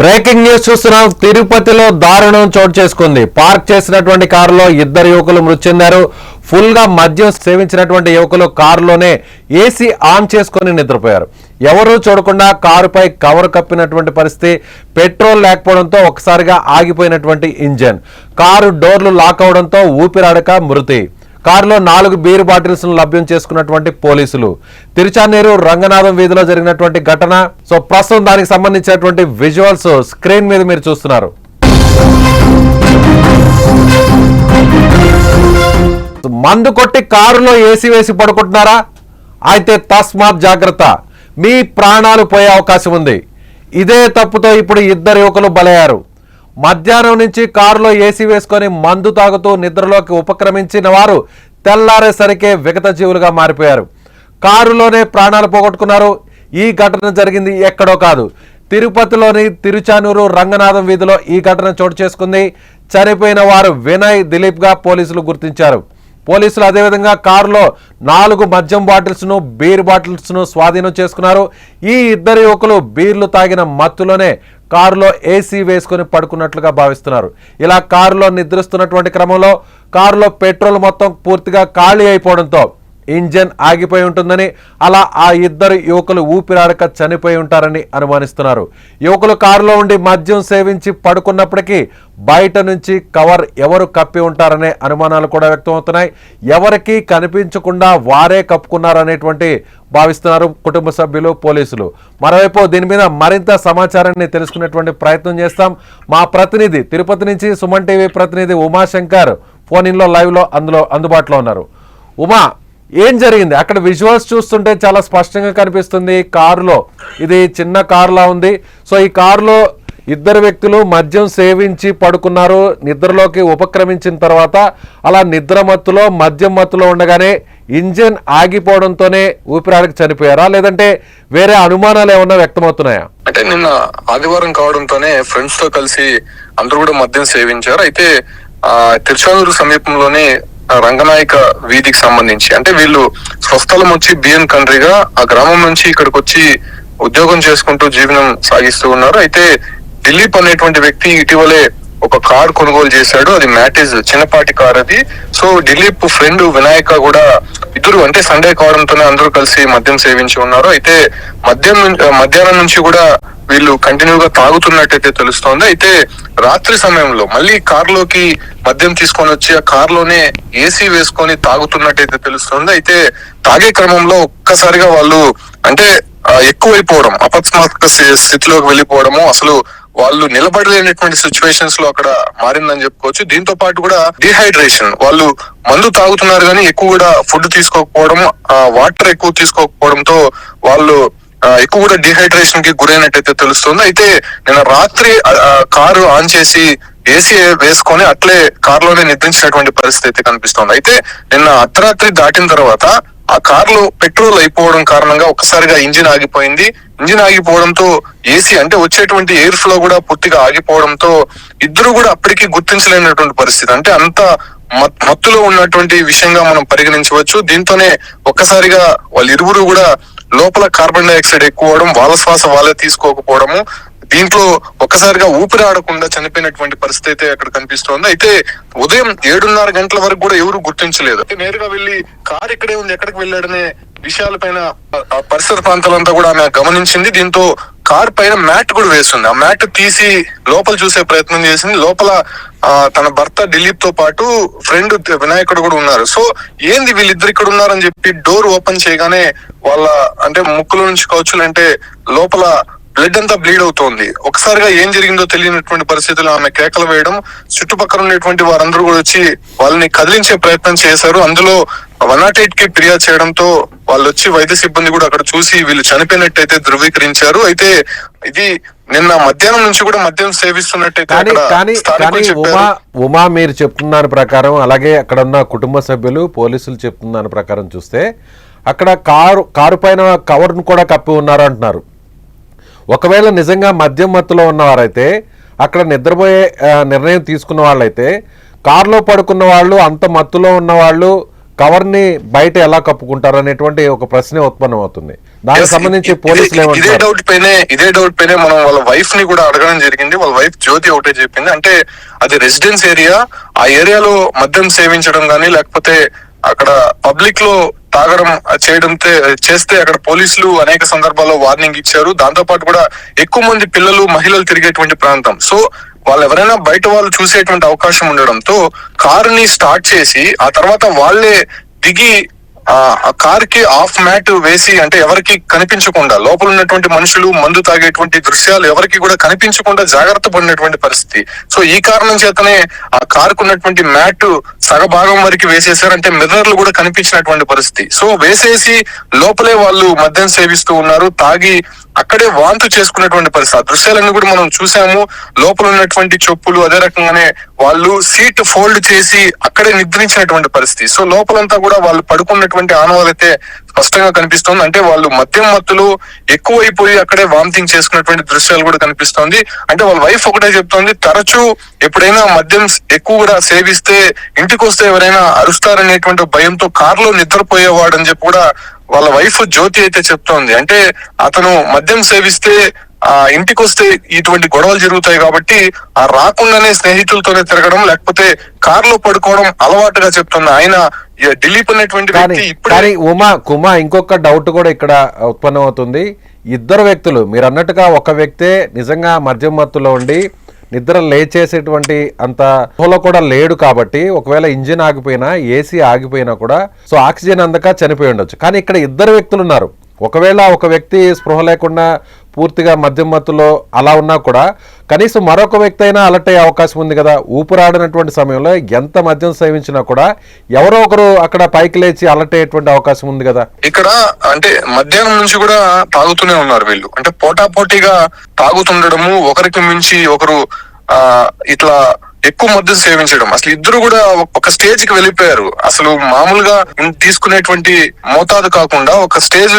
Breaking news చూస్తున్నాం. తిరుపతిలో దారుణం చోటు చేసుకుంది. పార్క్ చేసినటువంటి కారులో ఇద్దరు యువకులు మృతి చెందారు. ఫుల్గా మద్యం సేవించినటువంటి యువకులు కారులోనే ఏసీ ఆన్ చేసుకొని నిద్రపోయారు. ఎవరూ చూడకుండా కారుపై కవర్ కప్పినటువంటి పరిస్థితి. పెట్రోల్ లేకపోవడంతో ఒకసారిగా ఆగిపోయినటువంటి ఇంజన్. కారు డోర్లు లాక్ అవడంతో ఊపిరాడక మృతి. కారులో నాలుగు బీర్ బాటిల్స్ లభ్యం చేసుకున్నటువంటి పోలీసులు. తిరుచానేరు రంగనాథం వీధిలో జరిగినటువంటి ఘటన. సో ప్రస్తుతం దానికి సంబంధించినటువంటి విజువల్స్ స్క్రీన్ మీద మీరు చూస్తున్నారు. మందు కొట్టి కారులో ఏసీ వేసి పడుకుంటున్నారా? అయితే తస్మాత్ జాగ్రత్త. మీ ప్రాణాలు పోయే అవకాశం ఉంది. ఇదే తప్పుతో ఇప్పుడు ఇద్దరు యువకులు బలయ్యారు. మధ్యాహ్నం నుంచి కారులో ఏసీ వేసుకొని మందు తాగుతూ నిద్రలోకి ఉపక్రమించిన వారు తెల్లారేసరికే విగత జీవులుగా మారిపోయారు. కారులోనే ప్రాణాలు పోగొట్టుకున్నారు. ఈ ఘటన జరిగింది ఎక్కడో కాదు. తిరుపతిలోని తిరుచానూరు రంగనాథం వీధిలో ఈ ఘటన చోటు చేసుకుంది. చనిపోయిన వారు వినయ్ దిలీప్గా పోలీసులు గుర్తించారు. పోలీసులు అదేవిధంగా కారులో నాలుగు మద్యం బాటిల్స్ను బీర్ బాటిల్స్ను స్వాధీనం చేసుకున్నారు. ఈ ఇద్దరు యువకులు బీర్లు తాగిన మత్తులోనే కారులో ఏసీ వేసుకొని పడుకున్నట్లుగా భావిస్తున్నారు. ఇలా కారులో నిద్రిస్తున్నటువంటి క్రమంలో కారులో పెట్రోల్ మొత్తం పూర్తిగా ఖాళీ అయిపోవడంతో ఇంజన్ ఆగిపోయి ఉంటుందని అలా ఆ ఇద్దరు యువకులు ఊపిరాడక చనిపోయి ఉంటారని అనుమానిస్తున్నారు. యువకులు కారులో ఉండి మద్యం సేవించి పడుకున్నప్పటికీ బయట నుంచి కవర్ ఎవరు కప్పి ఉంటారనే అనుమానాలు కూడా వ్యక్తమవుతున్నాయి. ఎవరికి కనిపించకుండా వారే కప్పుకున్నారనేటువంటి భావిస్తున్నారు కుటుంబ సభ్యులు పోలీసులు. మరోవైపు దీని మీద మరింత సమాచారాన్ని తెలుసుకునేటువంటి ప్రయత్నం చేస్తాం. మా ప్రతినిధి తిరుపతి నుంచి సుమన్ టీవీ ప్రతినిధి ఉమాశంకర్ ఫోన్ ఇన్లో లైవ్లో అందులో అందుబాటులో ఉన్నారు. ఉమా ఏం జరిగింది? అక్కడ విజువల్స్ చూస్తుంటే చాలా స్పష్టంగా కనిపిస్తుంది కారులో. ఇది చిన్న కారులా ఉంది. సో ఈ కారులో ఇద్దరు వ్యక్తులు మద్యం సేవించి పడుకున్నారు. నిద్రలోకి ఉపక్రమించిన తర్వాత అలా నిద్ర మత్తులో మద్యం మత్తులో ఉండగానే ఇంజిన్ ఆగిపోవడంతోనే ఊపిరాడికి చనిపోయారా? లేదంటే వేరే అనుమానాలు ఏమన్నా వ్యక్తమవుతున్నాయా? అంటే నిన్న ఆదివారం కావడంతోనే ఫ్రెండ్స్తో కలిసి అందరూ కూడా మద్యం సేవించారు. అయితే తిరుచానూరు సమీపంలోనే రంగనాయక వీధికి సంబంధించి. అంటే వీళ్ళు స్వస్థలం వచ్చి బిఎన్ కంట్రీగా ఆ గ్రామం నుంచి ఇక్కడికి వచ్చి ఉద్యోగం చేసుకుంటూ జీవనం సాగిస్తూ ఉన్నారు. అయితే దిలీప్ అనేటువంటి వ్యక్తి ఇటీవలే ఒక కార్ కొనుగోలు చేశాడు. అది మ్యాటిజ్ చిన్నపాటి కార్ అది. సో దిలీప్ ఫ్రెండ్ వినాయక కూడా ఇద్దరు అంటే సండే కావడంతోనే అందరూ కలిసి మద్యం సేవించి ఉన్నారు. అయితే మద్యం మధ్యాహ్నం నుంచి కూడా వీళ్ళు కంటిన్యూ గా తాగుతున్నట్టయితే తెలుస్తోంది. అయితే రాత్రి సమయంలో మళ్ళీ కార్లోకి మద్యం తీసుకొని వచ్చి ఆ కార్లోనే ఏసీ వేసుకొని తాగుతున్నట్టయితే తెలుస్తోంది. అయితే తాగే క్రమంలో ఒక్కసారిగా వాళ్ళు అంటే ఎక్కువైపోవడం అపస్మాత్క స్థితిలోకి వెళ్ళిపోవడము అసలు వాళ్ళు నిలబడలేనటువంటి సిచ్యువేషన్స్లో అక్కడ మారిందని చెప్పుకోవచ్చు. దీంతో పాటు కూడా డిహైడ్రేషన్ వాళ్ళు మందు తాగుతున్నారు కానీ ఎక్కువ కూడా ఫుడ్ తీసుకోకపోవడం వాటర్ ఎక్కువ తీసుకోకపోవడంతో వాళ్ళు ఎక్కువ కూడా డిహైడ్రేషన్కి గురైనట్టయితే తెలుస్తుంది. అయితే నిన్న రాత్రి ఆ, కారు ఆన్ చేసి ఏసీ వేసుకొని అట్లే కారులోనే నిద్రించినటువంటి పరిస్థితి అయితే కనిపిస్తోంది. అయితే నిన్న అర్ధరాత్రి దాటిన తర్వాత ఆ కార్లో పెట్రోల్ అయిపోవడం కారణంగా ఒక్కసారిగా ఇంజిన్ ఆగిపోయింది. ఇంజిన్ ఆగిపోవడంతో ఏసీ అంటే వచ్చేటువంటి ఎయిర్ ఫ్లో కూడా పూర్తిగా ఆగిపోవడంతో ఇద్దరు కూడా అప్పటికి గుర్తించలేనటువంటి పరిస్థితి. అంటే అంత మత్- మత్తులో ఉన్నటువంటి విషయంగా మనం పరిగణించవచ్చు. దీంతోనే ఒక్కసారిగా వాళ్ళు ఇరువురు కూడా లోపల కార్బన్ డైఆక్సైడ్ ఎక్కువ అవడం వాళ్ళ శ్వాస వాళ్ళే తీసుకోకపోవడము దీంట్లో ఒక్కసారిగా ఊపిరి ఆడకుండా చనిపోయినటువంటి పరిస్థితి అయితే అక్కడ కనిపిస్తోంది. అయితే ఉదయం ఏడున్నర గంటల వరకు కూడా ఎవరు గుర్తించలేదు. నేరుగా వెళ్ళి కార్ ఇక్కడే ఉంది ఎక్కడికి వెళ్ళాడనే విషయాలపైన పైన ఆ పరిసర ప్రాంతాలంతా కూడా ఆమె గమనించింది. దీంతో కార్ పైన మ్యాట్ కూడా వేసింది. ఆ మ్యాట్ తీసి లోపల చూసే ప్రయత్నం చేసింది. లోపల తన భర్త దిలీప్తో పాటు ఫ్రెండ్ వినాయకుడు కూడా ఉన్నారు. సో ఏంది వీళ్ళిద్దరు ఇక్కడ ఉన్నారని చెప్పి డోర్ ఓపెన్ చేయగానే వాళ్ళ అంటే ముక్కుల నుంచి కావచ్చు అంటే లోపల బ్లడ్ అంతా బ్లీడ్ అవుతోంది. ఒకసారిగా ఏం జరిగిందో తెలియనటువంటి పరిస్థితుల్లో ఆమె కేకలు వేయడం చుట్టుపక్కల ఉన్నటువంటి వారందరూ కూడా వచ్చి వాళ్ళని కదిలించే ప్రయత్నం చేశారు. అందులో వన్ నాట్ ఎయిట్కి ఫిర్యాదు చేయడంతో వాళ్ళు వచ్చి వైద్య సిబ్బంది కూడా అక్కడ చూసి వీళ్ళు చనిపోయినట్టయితే ధృవీకరించారు. అయితే ఇది నిన్న మధ్యాహ్నం నుంచి కూడా మద్యం సేవిస్తున్నట్టయితే చెప్పారు. ఉమా ఉమా మీరు చెప్తున్న దాని ప్రకారం అలాగే అక్కడ ఉన్న కుటుంబ సభ్యులు పోలీసులు చెప్తున్న దాని ప్రకారం చూస్తే అక్కడ కారు కారు పైన కవర్ను కూడా కప్పి ఉన్నారు అంటున్నారు ఒకవేళ నిజంగా మద్యం మత్తులో ఉన్నవారైతే అక్కడ నిద్రపోయే నిర్ణయం తీసుకున్న వాళ్ళైతే కారులో పడుకున్న వాళ్ళు అంత మత్తులో ఉన్న వాళ్ళు కవర్ని బయట ఎలా కప్పుకుంటారు అనేటువంటి ఒక ప్రశ్న ఉత్పన్నం అవుతుంది దానికి సంబంధించి పోలీసులు ఇదే డౌట్ పైనే ఇదే డౌట్ పైనే మనం వాళ్ళ వైఫ్ని కూడా అడగడం జరిగింది. వాళ్ళ వైఫ్ జ్యోతి ఒకటే చెప్పింది. అంటే అది రెసిడెన్స్ ఏరియా ఆ ఏరియాలో మద్యం సేవించడం గానీ లేకపోతే అక్కడ పబ్లిక్లో తాగడం చేయడంతో చేస్తే అక్కడ పోలీసులు అనేక సందర్భాల్లో వార్నింగ్ ఇచ్చారు. దాంతో పాటు కూడా ఎక్కువ మంది పిల్లలు మహిళలు తిరిగేటువంటి ప్రాంతం. సో వాళ్ళు ఎవరైనా బయట వాళ్ళు చూసేటువంటి అవకాశం ఉండడంతో కారుని స్టార్ట్ చేసి ఆ తర్వాత వాళ్ళే దిగి ఆ కార్కి ఆఫ్ మ్యాట్ వేసి అంటే ఎవరికి కనిపించకుండా లోపల ఉన్నటువంటి మనుషులు మందు తాగేటువంటి దృశ్యాలు ఎవరికి కూడా కనిపించకుండా జాగ్రత్త పడినటువంటి పరిస్థితి. సో ఈ కారణం చేతనే ఆ కార్ ఉన్నటువంటి మ్యాట్ సగభాగం వరకు వేసేసారు అంటే మిర్రర్లు కూడా కనిపించినటువంటి పరిస్థితి. సో వేసేసి లోపలే వాళ్ళు మద్యం సేవిస్తూ ఉన్నారు. తాగి అక్కడే వాంతు చేసుకున్నటువంటి పరిస్థితి. ఆ దృశ్యాలన్నీ కూడా మనం చూసాము. లోపల ఉన్నటువంటి చెప్పులు అదే రకంగానే వాళ్ళు సీట్ ఫోల్డ్ చేసి అక్కడే నిద్రించినటువంటి పరిస్థితి. సో లోపలంతా కూడా వాళ్ళు పడుకున్నటువంటి ఆనవాలైతే స్పష్టంగా కనిపిస్తుంది. అంటే వాళ్ళు మద్యం మత్తులు ఎక్కువైపోయి అక్కడే వామిటింగ్ చేసుకున్నటువంటి దృశ్యాలు కూడా కనిపిస్తోంది. అంటే వాళ్ళ వైఫ్ ఒకటే చెప్తోంది తరచూ ఎప్పుడైనా మద్యం ఎక్కువ కూడా సేవిస్తే ఇంటికి వస్తే ఎవరైనా అరుస్తారనేటువంటి భయంతో కారులో నిద్రపోయేవాడు అని చెప్పి కూడా వాళ్ళ వైఫ్ జ్యోతి అయితే చెప్తోంది. అంటే అతను మద్యం సేవిస్తే ఆ ఇంటికి వస్తే ఇటువంటి గొడవలు జరుగుతాయి కాబట్టి ఆ రాకుండానే స్నేహితులతోనే తిరగడం లేకపోతే కారులో పడుకోవడం అలవాటుగా చెప్తుంది. ఆయన దిలీప్ అనేటువంటి కానీ వ్యక్తి ఇప్పుడే కానీ ఉమా కుమా ఇంకొక డౌట్ కూడా ఇక్కడ ఉత్పన్నం అవుతుంది ఇద్దరు వ్యక్తులు మీరు అన్నట్టుగా ఒక వ్యక్తే నిజంగా మద్యం మత్తులో ఉండి నిద్ర లేచేసేటువంటి అంత హోలో కూడా లేడు కాబట్టి ఒకవేళ ఇంజిన్ ఆగిపోయినా ఏసీ ఆగిపోయినా కూడా సో ఆక్సిజన్ అందక చనిపోయి ఉండొచ్చు. కానీ ఇక్కడ ఇద్దరు వ్యక్తులు ఉన్నారు. ఒకవేళ ఒక వ్యక్తి స్పృహ లేకుండా పూర్తిగా మద్యం మత్తులో అలా ఉన్నా కూడా కనీసం మరొక వ్యక్తి అయినా అలర్ట్ అయ్యే అవకాశం ఉంది కదా. ఊపిరాడినటువంటి సమయంలో ఎంత మద్యం సేవించినా కూడా ఎవరో ఒకరు అక్కడ పైకి లేచి అలర్ట్ అయ్యేటువంటి అవకాశం ఉంది కదా. ఇక్కడ అంటే మధ్యాహ్నం నుంచి కూడా తాగుతూనే ఉన్నారు వీళ్ళు. అంటే పోటాపోటీగా తాగుతుండడము ఒకరికి మించి ఒకరు ఇట్లా ఎక్కువ మద్దు సేవించడం. అసలు ఇద్దరు కూడా ఒక స్టేజ్కి వెళ్ళిపోయారు. అసలు మామూలుగా తీసుకునేటువంటి మోతాదు కాకుండా ఒక స్టేజ్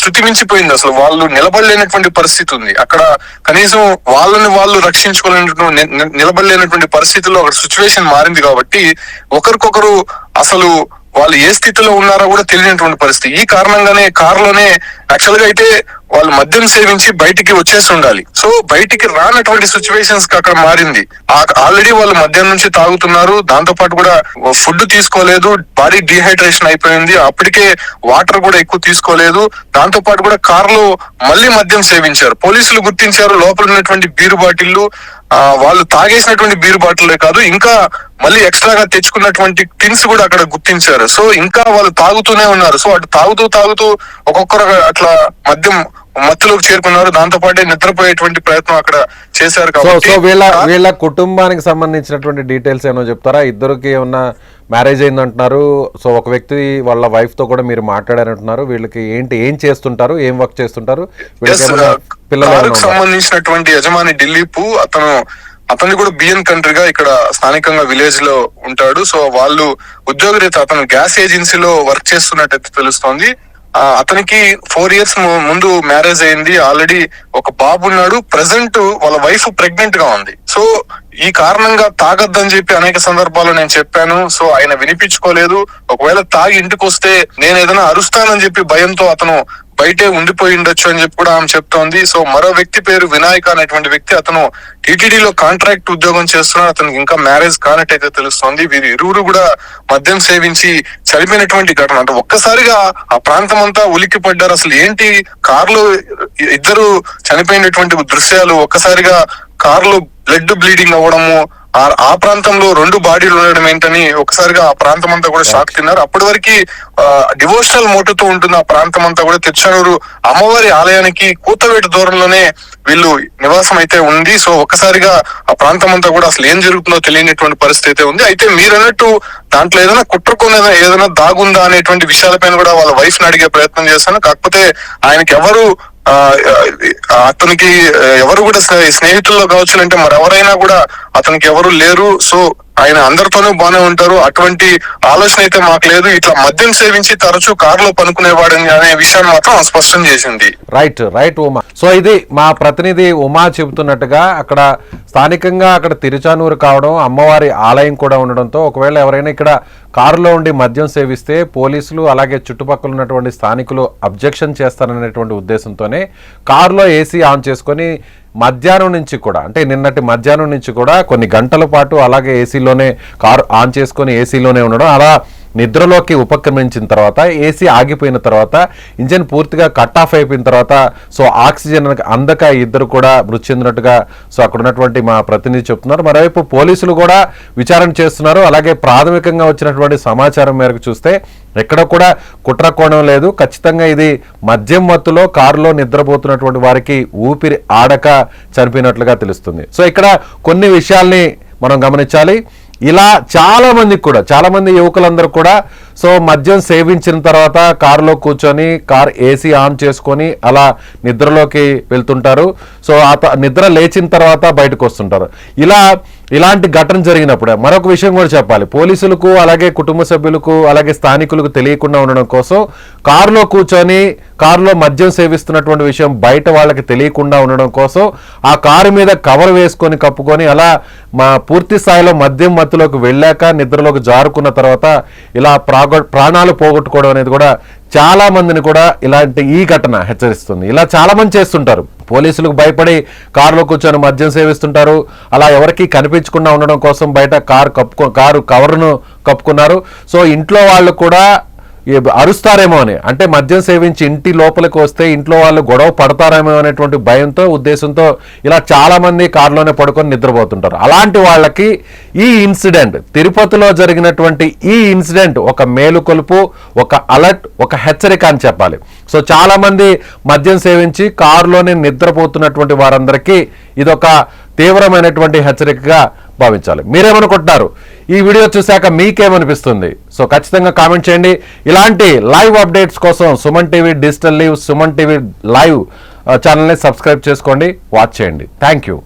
శృతి మించిపోయింది. అసలు వాళ్ళు నిలబడలేనటువంటి పరిస్థితి ఉంది. అక్కడ కనీసం వాళ్ళని వాళ్ళు రక్షించుకోలేనటువంటి నిలబడలేనటువంటి పరిస్థితిలో అక్కడ సిచ్యువేషన్ మారింది కాబట్టి ఒకరికొకరు అసలు వాళ్ళు ఏ స్థితిలో ఉన్నారో కూడా తెలియనటువంటి పరిస్థితి. ఈ కారణంగానే కారులోనే యాక్చువల్గా అయితే వాళ్ళు మద్యం సేవించి బయటికి వచ్చేసి ఉండాలి. సో బయటికి రానటువంటి సిచ్యువేషన్స్కి అక్కడ మారింది. ఆల్రెడీ వాళ్ళు మద్యం నుంచి తాగుతున్నారు. దాంతో పాటు కూడా ఫుడ్ తీసుకోలేదు. బాడీ డిహైడ్రేషన్ అయిపోయింది. అప్పటికే వాటర్ కూడా ఎక్కువ తీసుకోలేదు. దాంతో పాటు కూడా కారులో మళ్ళీ మద్యం సేవించారు. పోలీసులు గుర్తించారు. లోపల ఉన్నటువంటి బీరు బాటిల్లు ఆ, వాళ్ళు తాగేసినటువంటి బీరు బాటిల్లే కాదు ఇంకా మళ్ళీ ఎక్స్ట్రాగా తెచ్చుకున్నటువంటి టిన్స్ కూడా అక్కడ గుర్తించారు. సో ఇంకా వాళ్ళు తాగుతూనే ఉన్నారు. సో అటు తాగుతూ తాగుతూ ఒక్కొక్కరు అట్లా మద్యం మత్తులోకి చేరుకున్నారు. దాంతో పాటే నిద్రపోయేటువంటి ప్రయత్నం అక్కడ చేశారు కాబట్టి సో వీళ్ళ వీళ్ళ కుటుంబానికి సంబంధించినటువంటి డీటెయిల్స్ ఏమో చెప్తారా? ఇద్దరికి ఏమన్నా మ్యారేజ్ అయిందంటున్నారు. సో ఒక వ్యక్తి వాళ్ళ వైఫ్తో కూడా మీరు మాట్లాడారంటున్నారు. వీళ్ళకి ఏంటి ఏం చేస్తుంటారు ఏం వర్క్ చేస్తుంటారు? వీళ్ళకి uh? సంబంధించినటువంటి యజమాని దిలీప్ అతను అతను కూడా బిఎన్ కంట్రీగా ఇక్కడ స్థానికంగా విలేజ్లో ఉంటాడు. సో వాళ్ళు ఉద్యోగరీత అతను గ్యాస్ ఏజెన్సీలో వర్క్ చేస్తున్నట్టు తెలుస్తోంది. ఆ, అతనికి ఫోర్ ఇయర్స్ ముందు మ్యారేజ్ అయింది. ఆల్రెడీ ఒక బాబు ఉన్నాడు. ప్రెసెంట్ వాళ్ళ వైఫ్ ప్రెగ్నెంట్గా ఉంది. సో ఈ కారణంగా తాగద్దని చెప్పి అనేక సందర్భాల్లో నేను చెప్పాను. సో ఆయన వినిపించుకోలేదు. ఒకవేళ తాగి ఇంటికి వస్తే నేను ఏదైనా అరుస్తానని చెప్పి భయంతో అతను బయటే ఉండిపోయి ఉండొచ్చు అని చెప్పి కూడా ఆమె చెప్తోంది. సో మరో వ్యక్తి పేరు వినాయక అనేటువంటి వ్యక్తి అతను టీటీడీలో కాంట్రాక్ట్ ఉద్యోగం చేస్తున్నాడు. అతనికి ఇంకా మ్యారేజ్ కానట్టయితే తెలుస్తోంది. వీరు ఇరువురు కూడా మద్యం సేవించి చనిపోయినటువంటి ఘటన. అంటే ఒక్కసారిగా ఆ ప్రాంతం అంతా ఉలిక్కి పడ్డారు అసలు ఏంటి? కార్లు ఇద్దరు చనిపోయినటువంటి దృశ్యాలు ఒక్కసారిగా కార్లు బ్లడ్ బ్లీడింగ్ అవ్వడము ఆ ఆ ప్రాంతంలో రెండు బాడీలు ఉండడం ఏంటని ఒకసారిగా ఆ ప్రాంతం అంతా కూడా షాక్ తిన్నారు. అప్పటి వరకు డివోషనల్ మోటుతో ఉంటుంది ఆ ప్రాంతం అంతా కూడా తిరుచానూరు అమ్మవారి ఆలయానికి కూతవేటు దూరంలోనే వీళ్ళు నివాసం అయితే ఉంది. సో ఒక్కసారిగా ఆ ప్రాంతం అంతా కూడా అసలు ఏం జరుగుతుందో తెలియనటువంటి పరిస్థితి అయితే ఉంది. అయితే మీరు అన్నట్టు దాంట్లో ఏదైనా కుట్రకొని ఏదైనా దాగుందా అనేటువంటి విషయాలపైన కూడా వాళ్ళ వైఫ్ని అడిగే ప్రయత్నం చేస్తాను కాకపోతే ఆయనకి ఎవరు అతనికి ఎవరు కూడా స్నేహితుల్లో కావచ్చు అంటే మరి ఎవరైనా కూడా అతనికి ఎవరు లేరు. సో ఆయన అందరితోనూ బానే ఉంటారు. అటువంటి ఆలోచన అయితే మాకు లేదు. ఇట్లా మద్యం సేవించి తరచూ కారులో పనుకునేవాడని అనే విషయాన్ని మాత్రం స్పష్టం చేసింది. Right right Uma. సో ఇది మా ప్రతినిధి ఉమా చెబుతున్నట్టుగా అక్కడ స్థానికంగా అక్కడ తిరుచానూరు కావడం అమ్మవారి ఆలయం కూడా ఉండడంతో ఒకవేళ ఎవరైనా ఇక్కడ కారులో ఉండి మద్యం సేవిస్తే పోలీసులు అలాగే చుట్టుపక్కల ఉన్నటువంటి స్థానికులు అబ్జెక్షన్ చేస్తారనేటువంటి ఉద్దేశంతోనే కారులో ఏసీ ఆన్ చేసుకొని మధ్యాహ్నం నుంచి కూడా అంటే నిన్నటి మధ్యాహ్నం నుంచి కూడా కొన్ని గంటల పాటు అలాగే ఏసీలోనే కారు ఆన్ చేసుకొని ఏసీలోనే ఉండడం. అలా నిద్రలోకి ఉపక్రమించిన తర్వాత ఏసీ ఆగిపోయిన తర్వాత ఇంజన్ పూర్తిగా కట్ ఆఫ్ అయిపోయిన తర్వాత సో ఆక్సిజన్ అందక ఇద్దరు కూడా మృతి చెందినట్టుగా సో అక్కడ ఉన్నటువంటి మా ప్రతినిధి చెప్తున్నారు. మరోవైపు పోలీసులు కూడా విచారణ చేస్తున్నారు. అలాగే ప్రాథమికంగా వచ్చినటువంటి సమాచారం మేరకు చూస్తే ఎక్కడ కూడా కుట్ర కోణం లేదు. ఖచ్చితంగా ఇది మద్యం మత్తులో కారులో నిద్రపోతున్నటువంటి వారికి ఊపిరి ఆడక చనిపోయినట్లుగా తెలుస్తుంది. సో ఇక్కడ కొన్ని విషయాల్ని మనం గమనించాలి. ఇలా చాలా మందికి కూడా చాలా మంది యువకులందరూ కూడా సో మద్యం సేవించిన తర్వాత కారులో కూర్చొని కార్ ఏసీ ఆన్ చేసుకొని అలా నిద్రలోకి వెళ్తుంటారు. సో ఆ త- నిద్ర లేచిన తర్వాత బయటకు వస్తుంటారు. ఇలా ఇలాంటి ఘటన జరిగినప్పుడు మరొక విషయం కూడా చెప్పాలి. పోలీసులకు అలాగే కుటుంబ సభ్యులకు అలాగే స్థానికులకు తెలియకుండా ఉండడం కోసం కారులో కూర్చొని కారులో మద్యం సేవిస్తున్నటువంటి విషయం బయట వాళ్ళకి తెలియకుండా ఉండడం కోసం ఆ కారు మీద కవర్ వేసుకొని కప్పుకొని అలా మా పూర్తి స్థాయిలో మద్యం మత్తులోకి వెళ్ళాక నిద్రలోకి జారుకున్న తర్వాత ఇలా ప్రాగొ ప్రాణాలు పోగొట్టుకోవడం అనేది కూడా చాలా మందిని కూడా ఇలాంటి ఈ ఘటన హెచ్చరిస్తుంది. ఇలా చాలా మంది చేస్తుంటారు. పోలీసులకు భయపడి కారులో కూర్చొని మద్యం సేవిస్తుంటారు. అలా ఎవరికి కనిపించకుండా ఉండడం కోసం బయట కారు కప్పుకో కారు కవర్ను కప్పుకున్నారు. సో ఇంట్లో వాళ్ళు కూడా అరుస్తారేమో అని. అంటే మద్యం సేవించి ఇంటి లోపలికి వస్తే ఇంట్లో వాళ్ళు గొడవ పడతారేమో అనేటువంటి భయంతో ఉద్దేశంతో ఇలా చాలామంది కారులోనే పడుకొని నిద్రపోతుంటారు. అలాంటి వాళ్ళకి ఈ ఇన్సిడెంట్ తిరుపతిలో జరిగినటువంటి ఈ ఇన్సిడెంట్ ఒక మేలుకొలుపు ఒక అలర్ట్ ఒక హెచ్చరిక అని చెప్పాలి. సో చాలామంది మద్యం సేవించి కారులోనే నిద్రపోతున్నటువంటి వారందరికీ ఇదొక తీవ్రమైనటువంటి హెచ్చరికగా భావించాలి. మీరేమనుకుంటున్నారు? ఈ వీడియో చూశాక మీకేమనిపిస్తుంది? సో ఖచ్చితంగా కామెంట్ చేయండి. ఇలాంటి లైవ్ అప్డేట్స్ కోసం Suman TV digital live Suman TV live ఛానల్ని సబ్స్క్రైబ్ చేసుకోండి. వాచ్ చేయండి. Thank you